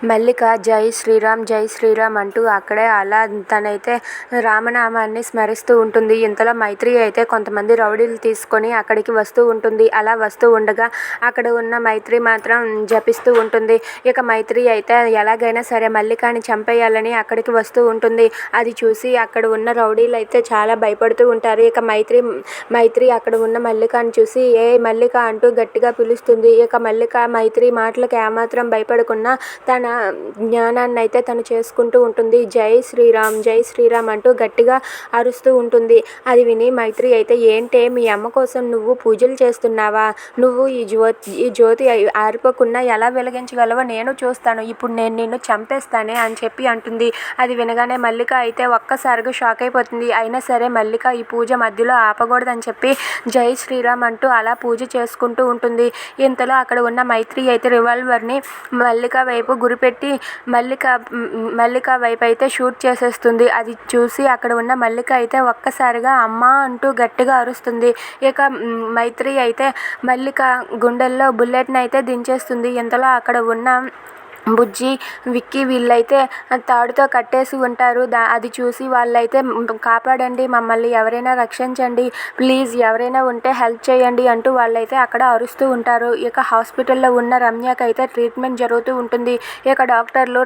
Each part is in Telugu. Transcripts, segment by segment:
మల్లిక జై శ్రీరామ్ జై శ్రీరామ్ అంటూ అక్కడే అలా తనైతే రామనామాన్ని స్మరిస్తూ ఉంటుంది. ఇంతలో మైత్రి అయితే కొంతమంది రౌడీలు తీసుకొని అక్కడికి వస్తూ ఉంటుంది. అలా వస్తూ ఉండగా అక్కడ ఉన్న మైత్రి మాత్రం జపిస్తూ ఉంటుంది. ఇక మైత్రి అయితే ఎలాగైనా సరే మల్లికాని చంపేయాలని అక్కడికి వస్తూ ఉంటుంది. అది చూసి అక్కడ ఉన్న రౌడీలు అయితే చాలా భయపడుతూ ఉంటారు. ఇక మైత్రి మైత్రి అక్కడ ఉన్న మల్లికాని చూసి ఏ మల్లిక అంటూ గట్టిగా పిలుస్తుంది. ఇక మల్లిక మైత్రి మాటలకు ఏమాత్రం భయపడకుండా తన జ్ఞానాన్ని అయితే తను చేసుకుంటూ ఉంటుంది. జై శ్రీరామ్ జై శ్రీరామ్ అంటూ గట్టిగా అరుస్తూ ఉంటుంది. అది విని మైత్రి అయితే ఏంటే మీ అమ్మ కోసం నువ్వు పూజలు చేస్తున్నావా? నువ్వు ఈ జ్యోతి ఈ జ్యోతి ఆరిపోకుండా ఎలా వెలిగించగలవో నేను చూస్తాను. ఇప్పుడు నేను నిన్ను చంపేస్తానే అని చెప్పి అంటుంది. అది వినగానే మల్లిక అయితే ఒక్కసారిగా షాక్ అయిపోతుంది. అయినా సరే మల్లిక ఈ పూజ మధ్యలో ఆపకూడదని చెప్పి జై శ్రీరామ్ అంటూ అలా పూజ చేసుకుంటూ ఉంటుంది. ఇంతలో అక్కడ ఉన్న మైత్రి అయితే రివాల్వర్ని మల్లిక వైపు గురి పెట్టి మల్లిక మల్లిక వైపు అయితే షూట్ చేసేస్తుంది. అది చూసి అక్కడ ఉన్న మల్లిక అయితే ఒక్కసారిగా అమ్మ అంటూ గట్టిగా అరుస్తుంది. ఇక మైత్రి అయితే మల్లిక గుండెల్లో బుల్లెట్ని అయితే దించేస్తుంది. ఇంతలో అక్కడ ఉన్న బుజ్జి విక్కీ వీళ్ళైతే తాడుతో కట్టేసి ఉంటారు. దా అది చూసి వాళ్ళైతే కాపాడండి మమ్మల్ని ఎవరైనా రక్షించండి ప్లీజ్ ఎవరైనా ఉంటే హెల్ప్ చేయండి అంటూ వాళ్ళైతే అక్కడ అరుస్తూ ఉంటారు. ఇక హాస్పిటల్లో ఉన్న రమ్యకైతే ట్రీట్మెంట్ జరుగుతూ ఉంటుంది. ఇక డాక్టర్లు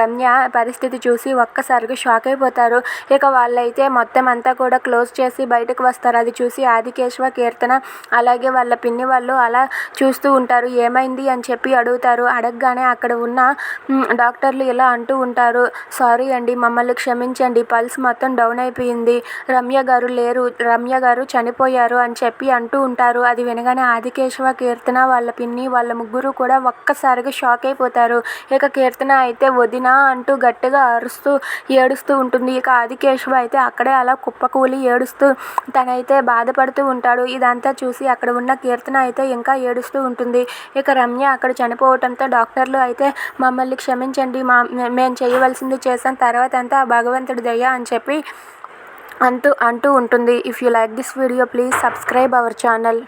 రమ్య పరిస్థితి చూసి ఒక్కసారిగా షాక్ అయిపోతారు. ఇక వాళ్ళైతే మొత్తం అంతా కూడా క్లోజ్ చేసి బయటకు వస్తారు. అది చూసి ఆదికేశవ కీర్తన అలాగే వాళ్ళ పిన్ని వాళ్ళు అలా చూస్తూ ఉంటారు. ఏమైంది అని చెప్పి అడుగుతారు. అడగగానే అక్కడ ఉన్న ఉన్న డాక్టర్లు ఇలా అంటూ ఉంటారు సారీ అండి మమ్మల్ని క్షమించండి పల్స్ మొత్తం డౌన్ అయిపోయింది రమ్య గారు లేరు రమ్య గారు చనిపోయారు అని చెప్పి అంటూ ఉంటారు. అది వినగానే ఆదికేశవ కీర్తన వాళ్ళ పిన్ని వాళ్ళ ముగ్గురు కూడా ఒక్కసారిగా షాక్ అయిపోతారు. ఇక కీర్తన అయితే వదినా అంటూ గట్టిగా అరుస్తూ ఏడుస్తూ ఉంటుంది. ఇక ఆదికేశవ అయితే అక్కడే అలా కుప్పకూలి ఏడుస్తూ తనైతే బాధపడుతూ ఉంటాడు. ఇదంతా చూసి అక్కడ ఉన్న కీర్తన అయితే ఇంకా ఏడుస్తూ ఉంటుంది. ఇక రమ్య అక్కడ చనిపోవటంతో డాక్టర్లు అయితే మమ్మల్ని క్షమించండి మా మేము చేయవలసింది చేశాం తర్వాత అంతా భగవంతుడి దయ అని చెప్పి అంటూ అంటూ ఉంటుంది. If you like this video please subscribe our channel